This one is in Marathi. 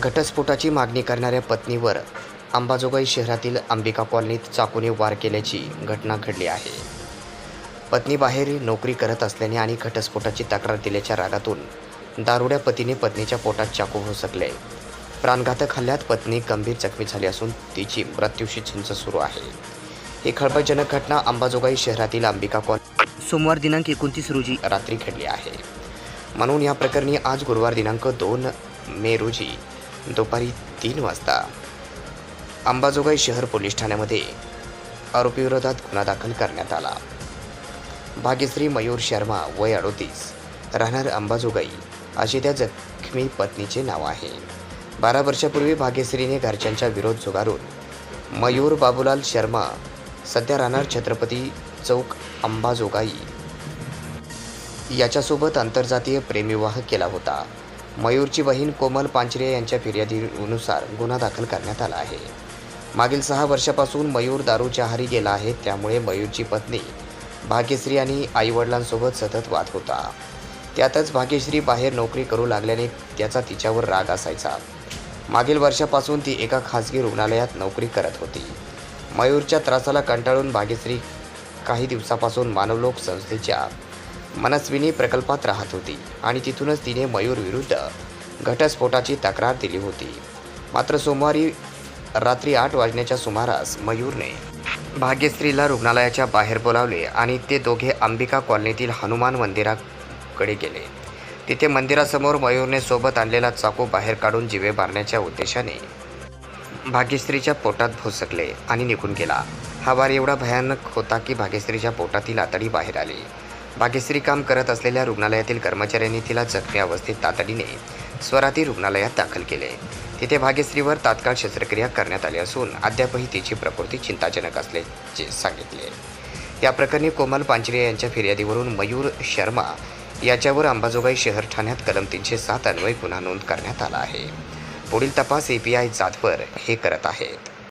घटस्फोटाची मागणी करणाऱ्या पत्नीवर अंबाजोगाई शहरातील अंबिका कॉलनीत चाकूने वार केल्याची घटना घडली आहे. पत्नी बाहेर नोकरी करत असल्याने आणि घटस्फोटाची तक्रार दिल्याच्या रागातून दारुड्या पतीने पत्नीच्या पोटात चाकू भोसकले प्राणघातक हल्ल्यात पत्नी गंभीर जखमी झाली असून तिची मृत्यूशी झुंज सुरू आहे. ही खळबळजनक घटना अंबाजोगाई शहरातील अंबिका कॉल सोमवार दिनांक एकोणतीस रोजी रात्री घडली आहे. म्हणून या प्रकरणी आज गुरुवार दिनांक दोन मे रोजी दुपारी तीन वाजता. अंबाजोगाई शहर पोलीस ठाण्यामध्ये आरोपीविरोधात गुन्हा दाखल करण्यात आला. भाग्यश्री मयूर शर्मा वय अडोतीस राहणार अंबाजोगाई असे त्या जखमी पत्नीचे नाव आहे. बारा वर्षापूर्वी भाग्यश्रीने घरच्यांचा विरोध झुगारून मयूर बाबूलाल शर्मा सध्या राहणार छत्रपती चौक अंबाजोगाई याच्यासोबत आंतरजातीय प्रेमविवाह केला होता. मयूरची बहीण कोमल पांचरे यांच्या फिर्यादीनुसार गुन्हा दाखल करण्यात आला आहे. मागील सहा वर्षापासून मयूर दारूच्या हारी गेला आहे त्यामुळे मयूरची पत्नी भाग्यश्री आणि आईवडिलांसोबत सतत वाद होता. त्यातच भाग्यश्री बाहेर नोकरी करू लागल्याने त्याचा तिच्यावर राग असायचा. मागील वर्षापासून ती एका खासगी रुग्णालयात नोकरी करत होती. मयूरच्या त्रासाला कंटाळून भाग्यश्री काही दिवसापासून मानवलोक संस्थेच्या मनस्विनी प्रकल्पात राहत होती आणि तिथूनच तिने मयूर विरुद्ध घटस्फोटाची तक्रार दिली होती. मात्र सोमवारी रात्री आठ वाजण्याच्या सुमारास मयूरने भाग्यश्रीला रुग्णालयाच्या बाहेर बोलावले आणि ते दोघे अंबिका कॉलनीतील हनुमान मंदिराकडे गेले. तिथे मंदिरासमोर मयूरने सोबत आणलेला चाकू बाहेर काढून जिवे मारण्याच्या उद्देशाने भाग्यश्रीच्या पोटात भोसकले आणि निघून गेला. हा वार एवढा भयानक होता की भाग्यश्रीच्या पोटातील आतडी बाहेर आली. भाग्यश्री काम करत असलेल्या रुग्णालयातील कर्मचाऱ्यांनी तिला जखमी अवस्थेत तातडीने स्वराती रुग्णालयात दाखल केले. तिथे भाग्यश्रीवर तात्काळ शस्त्रक्रिया करण्यात आली असून अद्यापही तिची प्रकृती चिंताजनक असल्याचे सांगितले. या प्रकरणी कोमल पांचरे यांच्या फिर्यादीवरून मयूर शर्मा याच्यावर अंबाजोगाई शहर ठाण्यात कलम तीनशे सात अन्वय गुन्हा नोंद करण्यात आला आहे. पुढील तपास ए पी आय जाधवर हे करत आहेत.